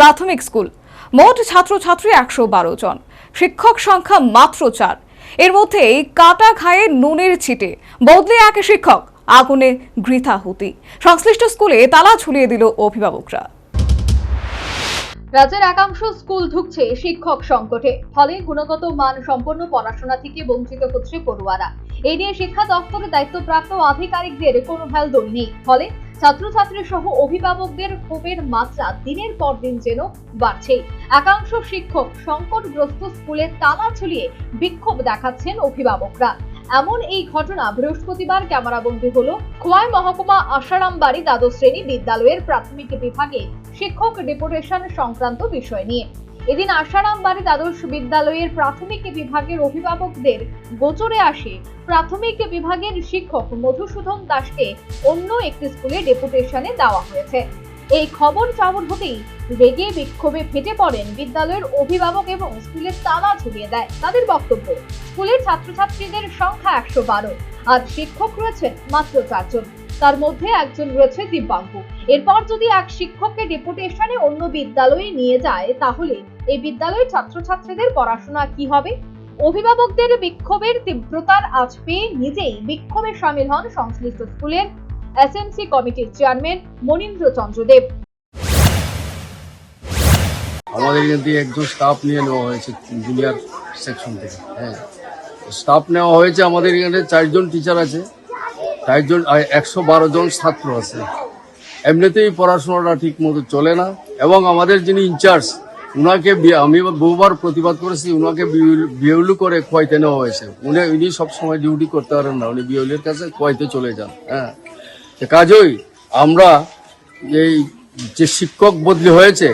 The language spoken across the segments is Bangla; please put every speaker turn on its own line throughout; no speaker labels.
প্রাথমিক স্কুল। মোট ছাত্রছাত্রী একশো বারো জন। শিক্ষক সংখ্যা মাত্র চার। এর মধ্যেই কাটা খায়ে নুনের ছিটে বদলে এক শিক্ষক, আগুনে গৃতাহুতি সংশ্লিষ্ট স্কুলে তালা ঝুলিয়ে দিল অভিভাবকরা।
রাজ্যের একাংশ স্কুল ঢুকছে শিক্ষক সংকটে, ফলে গুণগত মান সম্পন্ন পড়াশোনা থেকে বঞ্চিত হচ্ছে পড়ুয়ারা। এই নিয়ে শিক্ষা দপ্তরের দায়িত্বপ্রাপ্ত আধিকারিকদের কোনো হেলদোল নেই। ফলে ছাত্রছাত্রী সহ অভিভাবকদের ক্ষোভের মাত্রা দিনের পর দিন যেন বাড়ছে একাংশ শিক্ষক সংকটগ্রস্ত স্কুলে তালা ঝুলিয়ে বিক্ষোভ দেখাচ্ছেন অভিভাবকরা। এমন এই ঘটনা বৃহস্পতিবার ক্যামেরাবন্দি হলো। খোয়াই মহকুমা আশারামবাড়ি দ্বাদশ শ্রেণি বিদ্যালয়ের প্রাথমিক বিভাগে শিক্ষক ডেপুটেশন সংক্রান্ত বিষয় নিয়ে। এদিন আশারামবাড়ি দ্বাদশ বিদ্যালয়ের প্রাথমিক বিভাগের অভিভাবকদের গোচরে আসে। প্রাথমিক বিভাগের শিক্ষক মধুসূদন দাসকে অন্য একটি স্কুলে ডেপুটেশনে দেওয়া হয়েছে। এই খবর চাউর হতেই রেগে বিক্ষোভে ফেটে পড়েন বিদ্যালয়ের অভিভাবক এবং স্কুলের তালা ঝুলিয়ে দেয়। তাদের বক্তব্য, স্কুলের ছাত্রছাত্রীদের সংখ্যা একশো বারো, আজ শিক্ষক রয়েছেন মাত্র চারজন। তার মধ্যে একজন রয়েছে দিব্যাঙ্গ। এরপর যদি এক শিক্ষককে ডেপুটেশনে অন্য বিদ্যালয়ে নিয়ে যায়, তাহলে এই বিদ্যালয়ের ছাত্রছাত্রীদের পড়াশোনা কি হবে? অভিভাবকদের বিক্ষোভের তীব্রতার আজ পেয়ে নিজেই বিক্ষোভে সামিল হন সংশ্লিষ্ট স্কুলের এসএমসি কমিটির চেয়ারম্যান মনীন্দ্র চন্দ্রদেব।
আমাদের এখান থেকে একজন স্টাফ নিয়ে নেওয়া হয়েছে জুনিয়র সেকশন থেকে হ্যাঁ। স্টাফ নেওয়া হয়েছে আমাদের এখানে চারজন টিচার আছে, চারজন একশো বারো জন ছাত্র আছে। এমনিতেই পড়াশোনাটা ঠিক মতো চলে না। এবং আমাদের যিনি ইনচার্জ উনাকে আমি বহুবার প্রতিবাদ করেছি, উনাকে বিউলু করে খোয়াইতে নেওয়া হয়েছে। উনি উনি সবসময় ডিউটি করতে পারেন না, উনি বিউলের কাছে খোয়াইতে চলে যান হ্যাঁ। কাজই আমরা এই যে শিক্ষক বদলি হয়েছে,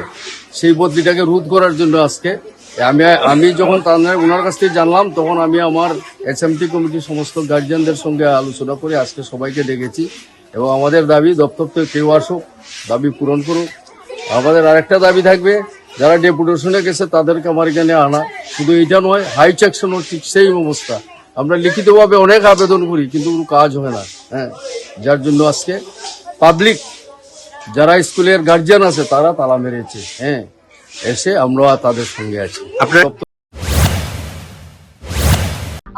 সেই বদলিটাকে রোধ করার জন্য আজকে আমি আমি যখন তাদের ওনার কাছ থেকে জানলাম, তখন আমি আমার এসএমটি কমিটির সমস্ত গার্জিয়ানদের সঙ্গে আলোচনা করে আজকে সবাইকে ডেকেছি। এবং আমাদের দাবি দপ্তর থেকে কেউ আসুক, দাবি পূরণ করুক। আমাদের আরেকটা দাবি থাকবে, যারা ডেপুটেশনে গেছে তাদেরকে আমার এখানে আনা। শুধু এটা নয় হাই সেকশনও ঠিক সেই অবস্থা। আমরা লিখিতভাবে অনেক আবেদন করি, কিন্তু কোনো কাজ হয় না। হ্যাঁ যার জন্য আজকে পাবলিক যারা স্কুলের গার্জিয়ান আছে, তারা তালা মেরেছে। হ্যাঁ এসে আমরা তাদের সঙ্গে আছি।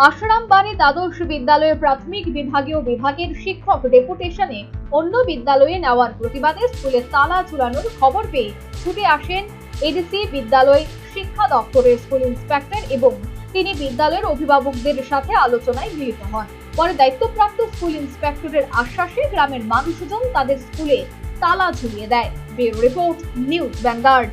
আশরামবাড়ি দ্বাদশ বিদ্যালয়ের প্রাথমিক বিভাগীয় বিভাগের শিক্ষক ডেপুটেশনে অন্য বিদ্যালয়ে নেওয়ার প্রতিবাদে স্কুলে তালা ঝুলানোর খবর পেয়ে ছুটে আসেন এডিসি বিদ্যালয় শিক্ষা দপ্তরের স্কুল ইন্সপেক্টর এবং তিনি বিদ্যালয়ের অভিভাবকদের সাথে আলোচনায় মিলিত হন। পরে দায়িত্বপ্রাপ্ত স্কুল ইন্সপেক্টরের আশ্বাসে গ্রামের মানুষজন তাদের স্কুলে তালা ঝুলিয়ে দেয়। Bureau report, news vanguard.